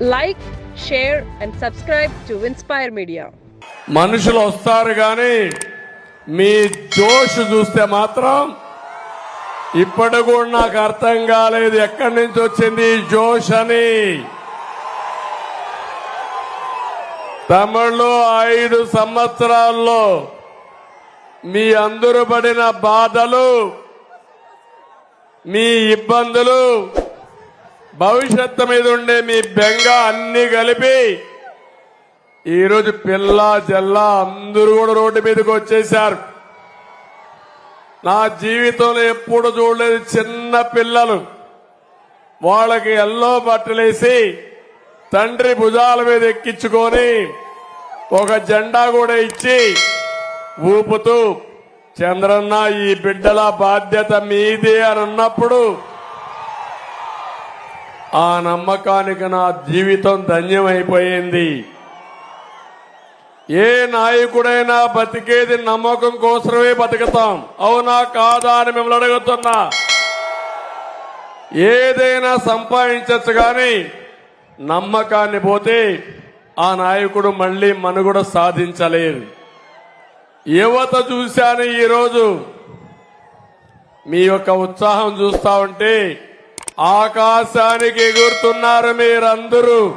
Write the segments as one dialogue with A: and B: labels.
A: Like share and subscribe to inspire media
B: మనుషులు వస్తారు కానీ మీ జోష్ చూస్తే మాత్రం ఇప్పటి కూడా నాకు అర్థం కాలేదు. ఎక్కడి నుంచి వచ్చింది జోష్ అని? తమిళ్ళో ఐదు సంవత్సరాల్లో మీ అందరూ పడిన బాధలు మీ ఇబ్బందులు భవిష్యత్తు మీద ఉండే మీ బెంగ అన్ని కలిపి ఈరోజు పిల్ల జల్ల అందరూ కూడా రోడ్డు మీదకి వచ్చేశారు. నా జీవితంలో ఎప్పుడు చూడలేదు చిన్న పిల్లలు. వాళ్ళకి ఎల్లో బట్టలేసి తండ్రి భుజాల మీద ఎక్కించుకొని ఒక జెండా కూడా ఇచ్చి ఊపుతూ చంద్రన్న ఈ బిడ్డల బాధ్యత మీదే అని అన్నప్పుడు ఆ నమ్మకానికి నా జీవితం ధన్యమైపోయింది. ఏ నాయకుడైనా బతికేది నమ్మకం కోసమే బతుకుతాం. అవునా కాదా అని మిమ్మల్ని అడుగుతున్నా. ఏదైనా సంపాదించచ్చు కానీ నమ్మకాన్ని పోతే ఆ నాయకుడు మళ్ళీ మనుగడ సాధించలేరు. యువత చూశాను ఈరోజు. మీ యొక్క ఉత్సాహం చూస్తా ఉంటే ఆకాశానికి ఎగురుతున్నారు మీరందరూ.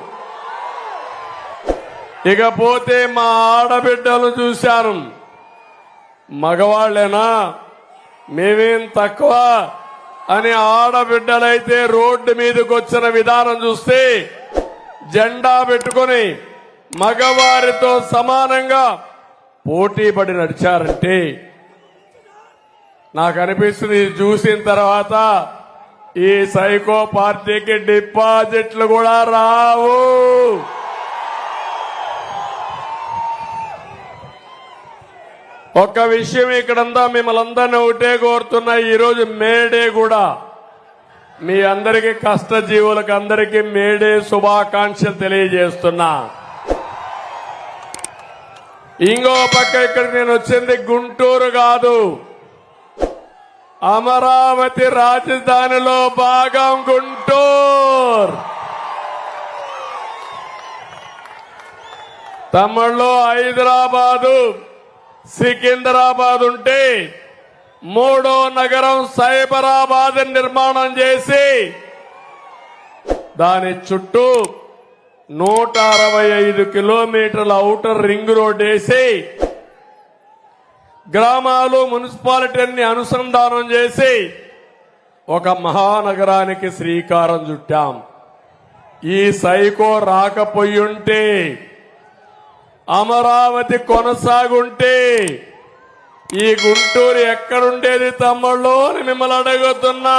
B: ఇకపోతే మా ఆడబిడ్డలు చూశాను మగవాళ్ళేనా? మేమేం తక్కువ? అని ఆడబిడ్డలైతే రోడ్డు మీదకి వచ్చిన విధానం చూస్తే జెండా పెట్టుకొని మగవారితో సమానంగా పోటీ పడి నడిచారంటే నాకు అనిపిస్తుంది చూసిన తర్వాత ఈ సైకో పార్టీకి డిపాజిట్లు కూడా రావు. ఒక్క విషయం ఇక్కడంతా మిమ్మల్ని అందరినీ ఒకటే కోరుతున్నా ఈరోజు మేడే కూడా మీ అందరికీ కష్టజీవులకు అందరికీ మేడే శుభాకాంక్షలు తెలియజేస్తున్నా. ఇంకో పక్క ఇక్కడ నేను వచ్చింది గుంటూరు కాదు. అమరావతి రాజధానిలో భాగం గుంటూరు. తమిళ్ళో హైదరాబాదు సికింద్రాబాద్ ఉంటే మూడో నగరం సైబరాబాద్ నిర్మాణం చేసి దాని చుట్టూ నూట అరవై ఐదు కిలోమీటర్ల ఔటర్ రింగ్ రోడ్ వేసి గ్రామాలు మున్సిపాలిటీని అనుసంధానం చేసి ఒక మహానగరానికి శ్రీకారం చుట్టాం. ఈ సైకో రాకపోయుంటే అమరావతి కొనసాగుంటే ఈ గుంటూరు ఎక్కడుండేది తమ్ముళ్ళు అని మిమ్మల్ని అడుగుతున్నా.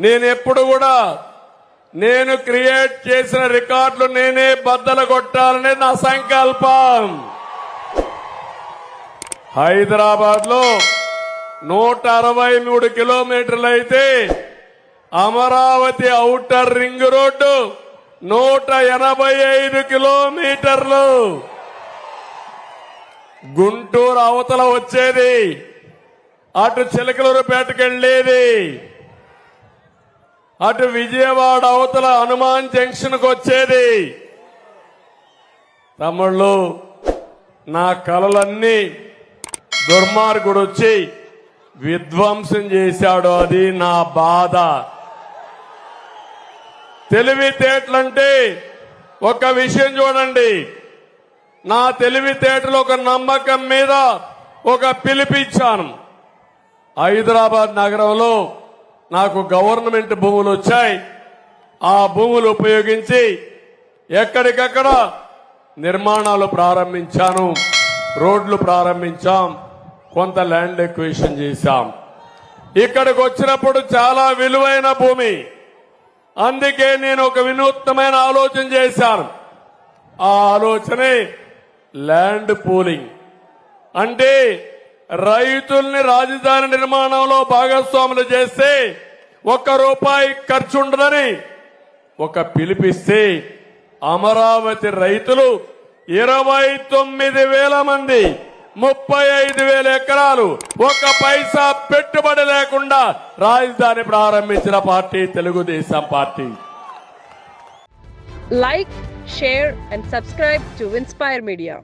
B: నేను ఎప్పుడు కూడా నేను క్రియేట్ చేసిన రికార్డులు నేనే బద్దలు కొట్టాలనే నా సంకల్పం. హైదరాబాద్లో నూట అరవై మూడు కిలోమీటర్లు అయితే అమరావతి ఔటర్ రింగ్ రోడ్డు నూట ఎనభై ఐదు కిలోమీటర్లు. గుంటూరు అవతల వచ్చేది అటు చిలకలూరుపేటకెళ్ళేది అటు విజయవాడ అవతల హనుమాన్ జంక్షన్కు వచ్చేది. తమ్ముళ్ళు నా కలలన్నీ దుర్మార్గుడు వచ్చి విధ్వంసం చేశాడు అది నా బాధ. తెలివితేటలంటే ఒక విషయం చూడండి. నా తెలివితేటలు ఒక నమ్మకం మీద ఒక పిలిపిచ్చాను హైదరాబాద్ నగరంలో నాకు గవర్నమెంట్ భూములు వచ్చాయి. ఆ భూములు ఉపయోగించి ఎక్కడికక్కడ నిర్మాణాలు ప్రారంభించాను. రోడ్లు ప్రారంభించాం. కొంత ల్యాండ్ ఎక్వేషన్ చేశాం. ఇక్కడికి వచ్చినప్పుడు చాలా విలువైన భూమి. అందుకే నేను ఒక వినూత్నమైన ఆలోచన చేశాను. ఆ ఆలోచనే ల్యాండ్ పూలింగ్. అంటే రైతుల్ని రాజధాని నిర్మాణంలో భాగస్వాములు చేస్తే ఒక్క రూపాయి ఖర్చు ఉండదని ఒక పిలిపిస్తే అమరావతి రైతులు ఇరవై తొమ్మిది వేల మంది ముప్పై ఐదు వేల ఎకరాలు ఒక పైసా పెట్టుబడి లేకుండా రాజధాని ప్రారంభించిన party Telugu Desam party.
A: Like share and subscribe to inspire media